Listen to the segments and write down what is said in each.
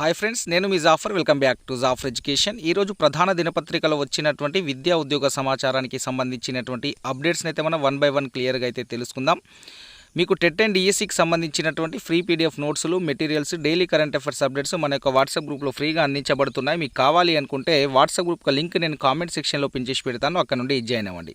Hi friends నేను మీ Jafar. Welcome back to Jafar education. ఈరోజు ప్రధాన దినపత్రికలో వచ్చినటువంటి విద్యా ఉద్యోగ సమాచారానికి సంబంధించినటువంటి అప్డేట్స్ని అయితే మనం వన్ బై వన్ క్లియర్గా అయితే తెలుసుకుందాం. మీకు టెట్ అండ్ డిఎస్సికి సంబంధించినటువంటి ఫ్రీ పీడిఎఫ్ నోట్స్లు materials daily current affairs updates మన యొక్క వాట్సాప్ గ్రూప్లో ఫ్రీగా అందించబడుతున్నాయి. మీకు కావాలి అనుకుంటే వాట్సాప్ గ్రూప్ లింక్ నేను కామెంట్ సెక్షన్లో పిన్ చేసి పెడతాను. అక్కడ నుండి జాయిన్ అవ్వండి.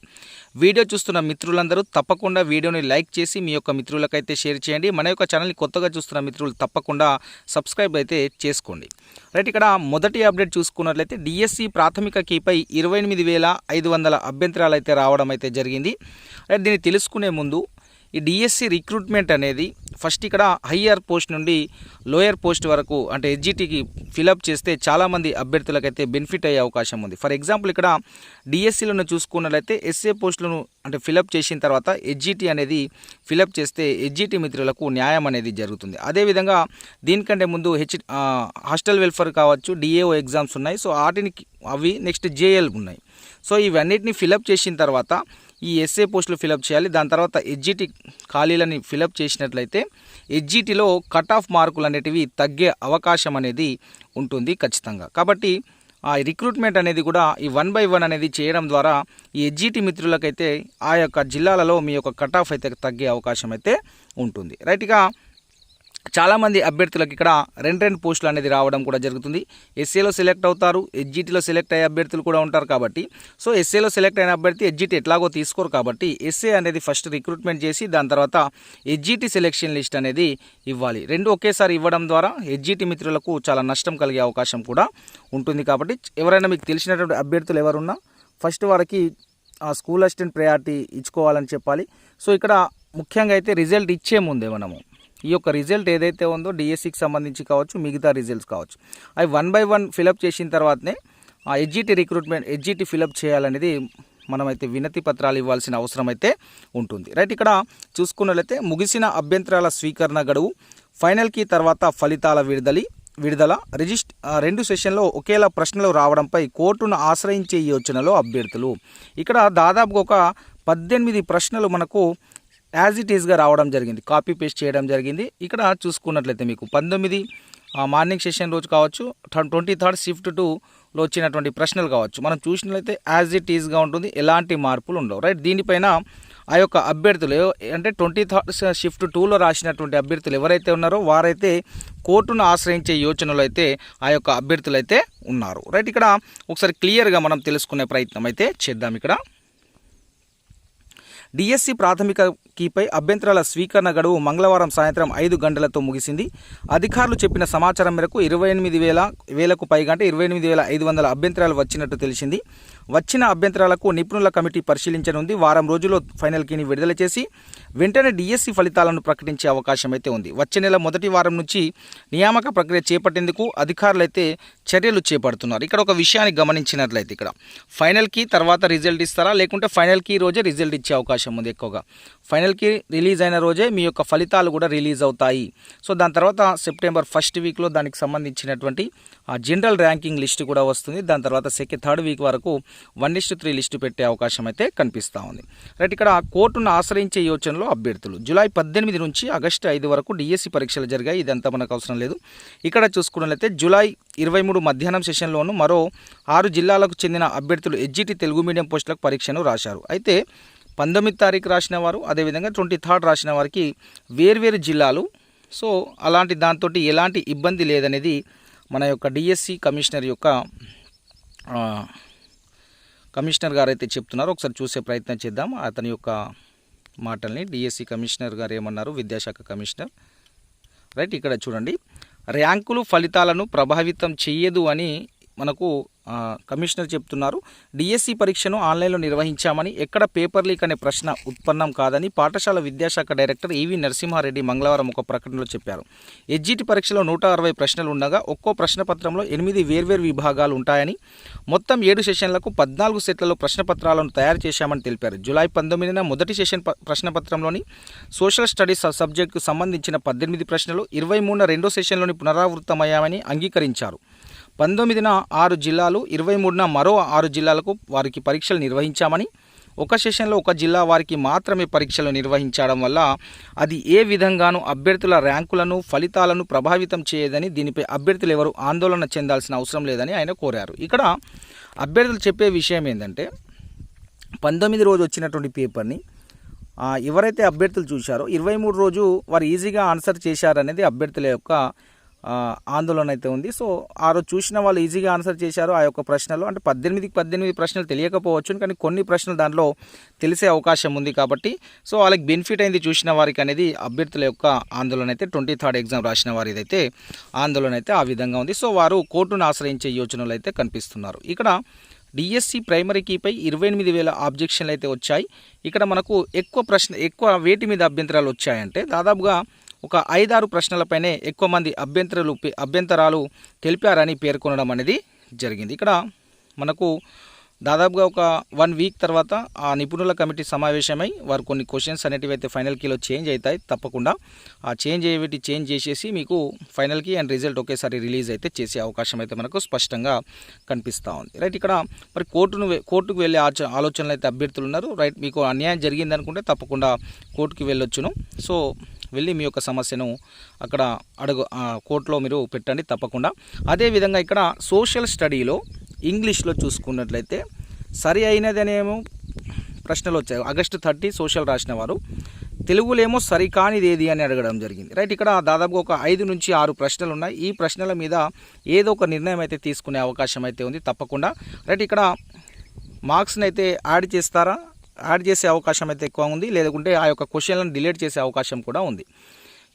వీడియో చూస్తున్న మిత్రులందరూ తప్పకుండా వీడియోని లైక్ చేసి మీ యొక్క మిత్రులకైతే షేర్ చేయండి. మన యొక్క ఛానల్ని కొత్తగా చూస్తున్న మిత్రులు తప్పకుండా సబ్స్క్రైబ్ అయితే చేసుకోండి. రైట్ ఇక్కడ మొదటి అప్డేట్ చూసుకున్నట్లయితే డిఎస్సి ప్రాథమిక కీపై ఇరవై ఎనిమిది వేల ఐదు వందల అభ్యంతరాలు అయితే రావడం అయితే జరిగింది. రైట్ దీన్ని తెలుసుకునే ముందు ఈ డిఎస్సి రిక్రూట్మెంట్ అనేది ఫస్ట్ ఇక్కడ హయ్యర్ పోస్ట్ నుండి లోయర్ పోస్ట్ వరకు అంటే హెచ్జిటికి ఫిలప్ చేస్తే చాలామంది అభ్యర్థులకైతే బెనిఫిట్ అయ్యే అవకాశం ఉంది. ఫర్ ఎగ్జాంపుల్ ఇక్కడ డిఎస్సిలను చూసుకున్నట్లయితే ఎస్ఏ పోస్టులను అంటే ఫిలప్ చేసిన తర్వాత హెచ్జిటి అనేది ఫిలప్ చేస్తే హెచ్జిటి మిత్రులకు న్యాయం అనేది జరుగుతుంది. అదేవిధంగా దీనికంటే ముందు హెచ్ హాస్టల్ వెల్ఫేర్ కావచ్చు డిఏఓ ఎగ్జామ్స్ ఉన్నాయి. సో వాటిని అవి నెక్స్ట్ జేఎల్ ఉన్నాయి. సో ఇవన్నిటిని ఫిలప్ చేసిన తర్వాత ఈ ఎస్ఏ పోస్టులు ఫిలప్ చేయాలి. దాని తర్వాత ఎడ్జిటి ఖాళీలని ఫిలప్ చేసినట్లయితే ఎడ్జిటిలో కట్ ఆఫ్ మార్కులు అనేటివి తగ్గే అవకాశం అనేది ఉంటుంది ఖచ్చితంగా. కాబట్టి ఆ రిక్రూట్మెంట్ అనేది కూడా ఈ వన్ బై వన్ అనేది చేయడం ద్వారా ఈ ఎడ్జిటి మిత్రులకైతే ఆ యొక్క జిల్లాలలో మీ యొక్క కట్ ఆఫ్ అయితే తగ్గే అవకాశం అయితే ఉంటుంది. రైట్గా చాలామంది అభ్యర్థులకు ఇక్కడ రెండు రెండు పోస్టులు అనేది రావడం కూడా జరుగుతుంది. ఎస్ఏలో సెలెక్ట్ అవుతారు హెచ్జిటిలో సెలెక్ట్ అయ్యే అభ్యర్థులు కూడా ఉంటారు కాబట్టి. సో ఎస్ఏలో సెలెక్ట్ అయిన అభ్యర్థి హెచ్జిటి ఎట్లాగో తీసుకోరు కాబట్టి ఎస్ఏ అనేది ఫస్ట్ రిక్రూట్మెంట్ చేసి దాని తర్వాత హెచ్జిటి సెలెక్షన్ లిస్ట్ అనేది ఇవ్వాలి. రెండు ఒకేసారి ఇవ్వడం ద్వారా హెచ్జిటి మిత్రులకు చాలా నష్టం కలిగే అవకాశం కూడా ఉంటుంది కాబట్టి ఎవరైనా మీకు తెలిసినటువంటి అభ్యర్థులు ఎవరున్నా ఫస్ట్ వారికి ఆ స్కూల్ అసిస్టెంట్ ప్రయారిటీ ఇచ్చుకోవాలని చెప్పాలి. సో ఇక్కడ ముఖ్యంగా అయితే రిజల్ట్ ఇచ్చే ముందే మనము ఈ యొక్క రిజల్ట్ ఏదైతే ఉందో డిఎస్సికి సంబంధించి కావచ్చు మిగతా రిజల్ట్స్ కావచ్చు. అవి వన్ బై వన్ ఫిలప్ చేసిన తర్వాతనే ఆ హెచ్జిటి రిక్రూట్మెంట్ హెచ్జిటి ఫిలప్ చేయాలనేది మనమైతే వినతి పత్రాలు ఇవ్వాల్సిన అవసరం అయితే ఉంటుంది. రైట్ ఇక్కడ చూసుకున్నట్లయితే ముగిసిన అభ్యంతరాల స్వీకరణ గడువు ఫైనల్కి తర్వాత ఫలితాల విడుదలి విడుదల రిజిస్ట్ రెండు సెషన్లో ఒకేలా ప్రశ్నలు రావడంపై కోర్టును ఆశ్రయించే యోచనలో అభ్యర్థులు. ఇక్కడ దాదాపుగా ఒక పద్దెనిమిది ప్రశ్నలు మనకు యాజ్ ఇట్ ఈస్గా రావడం జరిగింది. కాపీ పేస్ట్ చేయడం జరిగింది. ఇక్కడ చూసుకున్నట్లయితే మీకు పంతొమ్మిది మార్నింగ్ సెషన్ రోజు కావచ్చు ట్వంటీ థర్డ్ షిఫ్ట్ టూలో వచ్చినటువంటి ప్రశ్నలు కావచ్చు. మనం చూసినట్లయితే యాజ్ ఇట్ ఈస్గా ఉంటుంది. ఎలాంటి మార్పులు ఉండవు. రైట్ దీనిపైన ఆ యొక్క అభ్యర్థులు అంటే ట్వంటీ థర్డ్ షిఫ్ట్ టూలో రాసినటువంటి అభ్యర్థులు ఎవరైతే ఉన్నారో వారైతే కోర్టును ఆశ్రయించే యోచనలు అయితే ఆ యొక్క అభ్యర్థులు అయితే ఉన్నారు. రైట్ ఇక్కడ ఒకసారి క్లియర్గా మనం తెలుసుకునే ప్రయత్నం అయితే చేద్దాం ఇక్కడ. డిఎస్సి ప్రాథమిక కీపై అభ్యంతరాల స్వీకరణ గడువు మంగళవారం సాయంత్రం ఐదు గంటలతో ముగిసింది. అధికారులు చెప్పిన సమాచారం మేరకు ఇరవై ఎనిమిది వేల వేలకు పైగా అంటే ఇరవై ఎనిమిది వేల ఐదు వందల అభ్యంతరాలు వచ్చినట్టు తెలిసింది. వచ్చిన అభ్యంతరాలకు నిపుణుల కమిటీ పరిశీలించనుంది. వారం రోజుల్లో ఫైనల్ కీని విడుదల చేసి వెంటనే డిఎస్సి ఫలితాలను ప్రకటించే అవకాశం అయితే ఉంది. వచ్చే నెల మొదటి వారం నుంచి నియామక ప్రక్రియ చేపట్టేందుకు అధికారులైతే చర్యలు చేపడుతున్నారు. ఇక్కడ ఒక విషయాన్ని గమనించినట్లయితే ఇక్కడ ఫైనల్ కీ తర్వాత రిజల్ట్ ఇస్తారా? లేకుంటే ఫైనల్ కీ రోజే రిజల్ట్ ఇచ్చే అవకాశం ఉంది ఎక్కువగా. ఫైనల్ ఫైనల్కి రిలీజ్ అయిన రోజే మీ యొక్క ఫలితాలు కూడా రిలీజ్ అవుతాయి. సో దాని తర్వాత సెప్టెంబర్ ఫస్ట్ వీక్లో దానికి సంబంధించినటువంటి ఆ జనరల్ ర్యాంకింగ్ లిస్ట్ కూడా వస్తుంది. దాని తర్వాత సెకండ్ థర్డ్ వీక్ వరకు వన్ ఇస్టు త్రీ లిస్టు పెట్టే అవకాశం అయితే కనిపిస్తూ ఉంది. రైట్ ఇక్కడ కోర్టును ఆశ్రయించే యోచనలో అభ్యర్థులు. జూలై పద్దెనిమిది నుంచి ఆగస్టు ఐదు వరకు డిఎస్సి పరీక్షలు జరిగాయి. ఇదంతా మనకు అవసరం లేదు. ఇక్కడ చూసుకున్నట్లయితే జూలై ఇరవై మూడు మధ్యాహ్నం సెషన్లోనూ మరో ఆరు జిల్లాలకు చెందిన అభ్యర్థులు ఎడ్జిటి తెలుగు మీడియం పోస్టులకు పరీక్షను రాశారు. అయితే పంతొమ్మిది తారీఖు రాసిన వారు అదేవిధంగా ట్వంటీ థర్డ్ రాసిన వారికి వేర్వేరు జిల్లాలు. సో అలాంటి దాంతో ఎలాంటి ఇబ్బంది లేదనేది మన యొక్క డిఎస్సి కమిషనర్ యొక్క కమిషనర్ గారు అయితే చెప్తున్నారు. ఒకసారి చూసే ప్రయత్నం చేద్దాం. అతని యొక్క మాటల్ని డిఎస్సి కమిషనర్ గారు ఏమన్నారు? విద్యాశాఖ కమిషనర్. రైట్ ఇక్కడ చూడండి. ర్యాంకులు ఫలితాలను ప్రభావితం చేయదు అని మనకు కమిషనర్ చెప్తున్నారు డిఎస్సి పరీక్షను ఆన్లైన్లో నిర్వహించామని ఎక్కడ పేపర్ లీక్ అనే ప్రశ్న ఉత్పన్నం కాదని పాఠశాల విద్యాశాఖ డైరెక్టర్ ఈవి నరసింహారెడ్డి మంగళవారం ఒక ప్రకటనలో చెప్పారు. ఎడ్జిటి పరీక్షలో నూట అరవై ప్రశ్నలు ఉండగా ఒక్కో ప్రశ్నపత్రంలో ఎనిమిది వేర్వేరు విభాగాలు ఉంటాయని మొత్తం ఏడు సెషన్లకు పద్నాలుగు సెట్లలో ప్రశ్నపత్రాలను తయారు చేశామని తెలిపారు. జూలై పంతొమ్మిదిన మొదటి సెషన్ ప్రశ్నపత్రంలోని సోషల్ స్టడీస్ సబ్జెక్టుకు సంబంధించిన పద్దెనిమిది ప్రశ్నలు ఇరవై మూడున రెండో సెషన్లోని పునరావృతమయ్యామని అంగీకరించారు. పంతొమ్మిదిన ఆరు జిల్లాలు ఇరవై మూడున మరో ఆరు జిల్లాలకు వారికి పరీక్షలు నిర్వహించామని ఒక సెషన్లో ఒక జిల్లా వారికి మాత్రమే పరీక్షలు నిర్వహించడం వల్ల అది ఏ విధంగానూ అభ్యర్థుల ర్యాంకులను ఫలితాలను ప్రభావితం చేయదని దీనిపై అభ్యర్థులు ఎవరు ఆందోళన చెందాల్సిన అవసరం లేదని ఆయన కోరారు. ఇక్కడ అభ్యర్థులు చెప్పే విషయం ఏంటంటే పంతొమ్మిది రోజు వచ్చినటువంటి పేపర్ని ఎవరైతే అభ్యర్థులు చూశారో ఇరవై మూడు రోజు వారు ఈజీగా ఆన్సర్ చేశారనేది అభ్యర్థుల యొక్క ఆందోళన అయితే ఉంది. సో ఆ రోజు చూసిన వాళ్ళు ఈజీగా ఆన్సర్ చేశారు ఆ యొక్క ప్రశ్నలు. అంటే పద్దెనిమిదికి పద్దెనిమిది ప్రశ్నలు తెలియకపోవచ్చు కానీ కొన్ని ప్రశ్నలు దాంట్లో తెలిసే అవకాశం ఉంది కాబట్టి. సో వాళ్ళకి బెనిఫిట్ అయింది చూసిన వారికి అనేది అభ్యర్థుల యొక్క ఆందోళన అయితే ట్వంటీ థర్డ్ ఎగ్జామ్ రాసిన వారి అయితే ఆందోళన అయితే ఆ విధంగా ఉంది. సో వారు కోర్టును ఆశ్రయించే యోచనలు అయితే కనిపిస్తున్నారు. ఇక్కడ డిఎస్సి ప్రైమరీ కీపై ఇరవై ఎనిమిది వేల ఆబ్జెక్షన్లు అయితే వచ్చాయి. ఇక్కడ మనకు ఎక్కువ ప్రశ్న ఎక్కువ వేటి మీద అభ్యంతరాలు వచ్చాయంటే దాదాపుగా ఒక ఐదారు ప్రశ్నలపైనే ఎక్కువ మంది అభ్యంతరాలు అభ్యంతరాలు తెలిపారని పేర్కొనడం అనేది జరిగింది. ఇక్కడ మనకు దాదాపుగా ఒక వన్ వీక్ తర్వాత ఆ నిపుణుల కమిటీ సమావేశమై వారు కొన్ని క్వశ్చన్స్ అనేటివి అయితే ఫైనల్ కీలో చేంజ్ అవుతాయి తప్పకుండా. ఆ చేంజ్ అయ్యేవి చేంజ్ చేసేసి మీకు ఫైనల్కి అండ్ రిజల్ట్ ఒకేసారి రిలీజ్ అయితే చేసే అవకాశం అయితే మనకు స్పష్టంగా కనిపిస్తూ ఉంది. రైట్ ఇక్కడ మరి కోర్టును కోర్టుకు వెళ్ళే ఆచ ఆలోచనలు అయితే అభ్యర్థులు ఉన్నారు. రైట్ మీకు అన్యాయం జరిగిందనుకుంటే తప్పకుండా కోర్టుకి వెళ్ళొచ్చును. సో వెళ్ళి మీ యొక్క సమస్యను అక్కడ అడుగు కోర్టులో మీరు పెట్టండి తప్పకుండా. అదేవిధంగా ఇక్కడ సోషల్ స్టడీలో ఇంగ్లీష్లో చూసుకున్నట్లయితే సరి అయినదనేమో ప్రశ్నలు వచ్చాయి. ఆగస్టు థర్టీ సోషల్ రాసిన వారు తెలుగులేమో సరికానిది ఏది? అని అడగడం జరిగింది. రైట్ ఇక్కడ దాదాపుగా ఒక ఐదు నుంచి ఆరు ప్రశ్నలు ఉన్నాయి. ఈ ప్రశ్నల మీద ఏదో ఒక నిర్ణయం అయితే తీసుకునే అవకాశం అయితే ఉంది తప్పకుండా. రైట్ ఇక్కడ మార్క్స్ని అయితే యాడ్ చేస్తారా? యాడ్ చేసే అవకాశం అయితే ఎక్కువ ఉంది. లేకుంటే ఆ యొక్క క్వశ్చన్లను డిలీట్ చేసే అవకాశం కూడా ఉంది.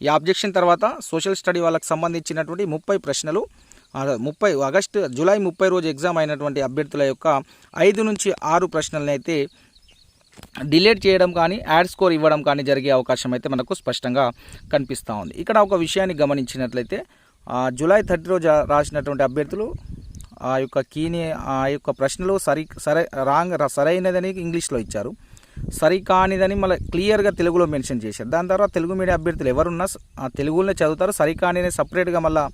ఈ ఆబ్జెక్షన్ తర్వాత సోషల్ స్టడీ వాళ్ళకి సంబంధించినటువంటి ముప్పై ప్రశ్నలు ముప్పై ఆగస్టు జూలై ముప్పై రోజు ఎగ్జామ్ అయినటువంటి అభ్యర్థుల యొక్క ఐదు నుంచి ఆరు ప్రశ్నలను అయితే డిలేట్ చేయడం కానీ యాడ్ స్కోర్ ఇవ్వడం కానీ జరిగే అవకాశం అయితే మనకు స్పష్టంగా కనిపిస్తూ ఉంది. ఇక్కడ ఒక విషయాన్ని గమనించినట్లయితే జూలై థర్టీ రోజు రాసినటువంటి అభ్యర్థులు ఆ యొక్క కీని ఆ యొక్క ప్రశ్నలు సరి సరే రాంగ్ సరైనదని ఇంగ్లీష్లో ఇచ్చారు. సరి కానిదని మళ్ళీ క్లియర్గా తెలుగులో మెన్షన్ చేశారు. దాని తర్వాత తెలుగు మీడియా అభ్యర్థులు ఎవరున్నా ఆ తెలుగులోనే చదువుతారు. సరి కానిని సపరేట్గా మళ్ళీ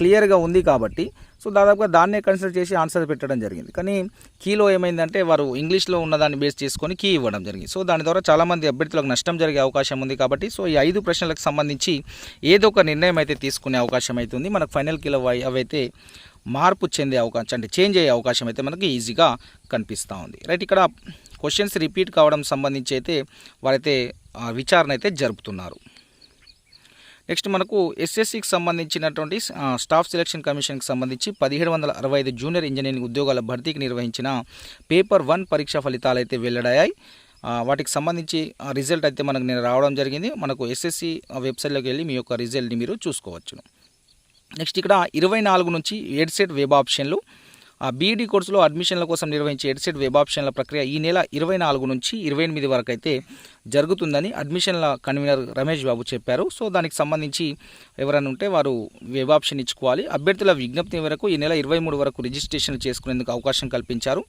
క్లియర్గా ఉంది కాబట్టి సో దాదాపుగా దాన్నే కన్సిడర్ చేసి ఆన్సర్ పెట్టడం జరిగింది. కానీ కీలో ఏమైందంటే వారు ఇంగ్లీష్లో ఉన్నదాన్ని బేస్ చేసుకొని కీ ఇవ్వడం జరిగింది. సో దాని ద్వారా చాలామంది అభ్యర్థులకు నష్టం జరిగే అవకాశం ఉంది కాబట్టి సో ఈ ఐదు ప్రశ్నలకు సంబంధించి ఏదో ఒక నిర్ణయం అయితే తీసుకునే అవకాశం అయితే ఉంది. మనకు ఫైనల్ కీలో అవైతే మార్పు చెందే అవకాశం అంటే చేంజ్ అయ్యే అవకాశం అయితే మనకి ఈజీగా కనిపిస్తూ ఉంది. రైట్ ఇక్కడ క్వశ్చన్స్ రిపీట్ కావడం సంబంధించి అయితే వారైతే విచారణ అయితే జరుపుతున్నారు. నెక్స్ట్ మనకు ఎస్ఎస్సికి సంబంధించినటువంటి స్టాఫ్ సెలక్షన్ కమిషన్కి సంబంధించి పదిహేడు వందల అరవై ఐదు జూనియర్ ఇంజనీరింగ్ ఉద్యోగాల భర్తీకి నిర్వహించిన పేపర్ వన్ పరీక్ష ఫలితాలు అయితే వెల్లడయ్యాయి. వాటికి సంబంధించి రిజల్ట్ అయితే మనకు నేను రావడం జరిగింది. మనకు ఎస్ఎస్సి వెబ్సైట్లోకి వెళ్ళి మీ యొక్క రిజల్ట్ని మీరు చూసుకోవచ్చును. నెక్స్ట్ ఇక్కడ ఇరవై నాలుగు నుంచి ఎడ్సెట్ వెబ్ ఆప్షన్లు. బీఈడీ కోర్సులో అడ్మిషన్ల కోసం నిర్వహించే ఎడ్సెట్ వెబ్ ఆప్షన్ల ప్రక్రియ ఈ నెల ఇరవై నాలుగు నుంచి ఇరవై ఎనిమిది వరకు అయితే జరుగుతుందని అడ్మిషన్ల కన్వీనర్ రమేష్ బాబు చెప్పారు. సో దానికి సంబంధించి ఎవరైనా ఉంటే వారు వెబ్ ఆప్షన్ ఇచ్చుకోవాలి. అభ్యర్థుల విజ్ఞప్తి వరకు ఈ నెల ఇరవై మూడు వరకు రిజిస్ట్రేషన్ చేసుకునేందుకు అవకాశం కల్పించారు.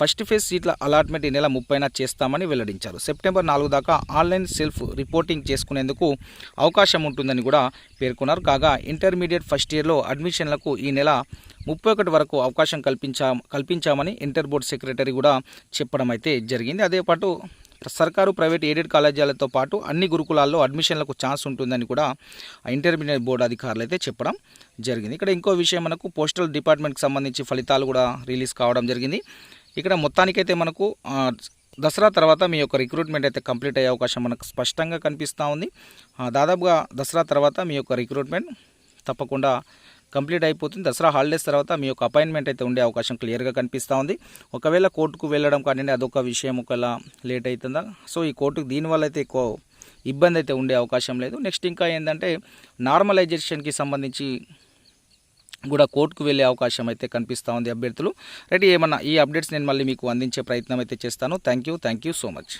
ఫస్ట్ ఫేజ్ సీట్ల అలాట్మెంట్ ఈ నెల ముప్పైన చేస్తామని వెల్లడించారు. సెప్టెంబర్ నాలుగు దాకా ఆన్లైన్ సెల్ఫ్ రిపోర్టింగ్ చేసుకునేందుకు అవకాశం ఉంటుందని కూడా పేర్కొన్నారు. కాగా ఇంటర్మీడియట్ ఫస్ట్ ఇయర్లో అడ్మిషన్లకు ఈ నెల ముప్పై ఒకటి వరకు అవకాశం కల్పించా కల్పించామని ఇంటర్ బోర్డు సెక్రటరీ కూడా చెప్పడం అయితే జరిగింది. అదే పాటు సర్కారు ప్రైవేట్ ఎయిడెడ్ కాలేజీలతో పాటు అన్ని గురుకులాల్లో అడ్మిషన్లకు ఛాన్స్ ఉంటుందని కూడా ఆ ఇంటర్మీడియట్ బోర్డు అధికారులు అయితే చెప్పడం జరిగింది. ఇక్కడ ఇంకో విషయం మనకు పోస్టల్ డిపార్ట్మెంట్కి సంబంధించి ఫలితాలు కూడా రిలీజ్ కావడం జరిగింది. ఇక్కడ మొత్తానికైతే మనకు దసరా తర్వాత మీ యొక్క రిక్రూట్మెంట్ అయితే కంప్లీట్ అయ్యే అవకాశం మనకు స్పష్టంగా కనిపిస్తూ ఉంది. దాదాపుగా దసరా తర్వాత మీ యొక్క రిక్రూట్మెంట్ తప్పకుండా కంప్లీట్ అయిపోతుంది. దసరా హాలిడేస్ తర్వాత మీ యొక్క అపాయింట్మెంట్ అయితే ఉండే అవకాశం క్లియర్గా కనిపిస్తూ ఉంది. ఒకవేళ కోర్టుకు వెళ్ళడం కానీ అదొక విషయం ఒకలా లేట్ అవుతుందా సో ఈ కోర్టుకు దీనివల్ల అయితే ఎక్కువ ఇబ్బంది అయితే ఉండే అవకాశం లేదు. నెక్స్ట్ ఇంకా ఏంటంటే నార్మలైజేషన్కి సంబంధించి కూడా కోర్టుకు వెళ్ళే అవకాశం అయితే కనిపిస్తూ ఉంది అభ్యర్థులు. రైట్ ఏమన్నా ఈ అప్డేట్స్ నేను మళ్ళీ మీకు అందించే ప్రయత్నం అయితే చేస్తాను. Thank you thank you so much.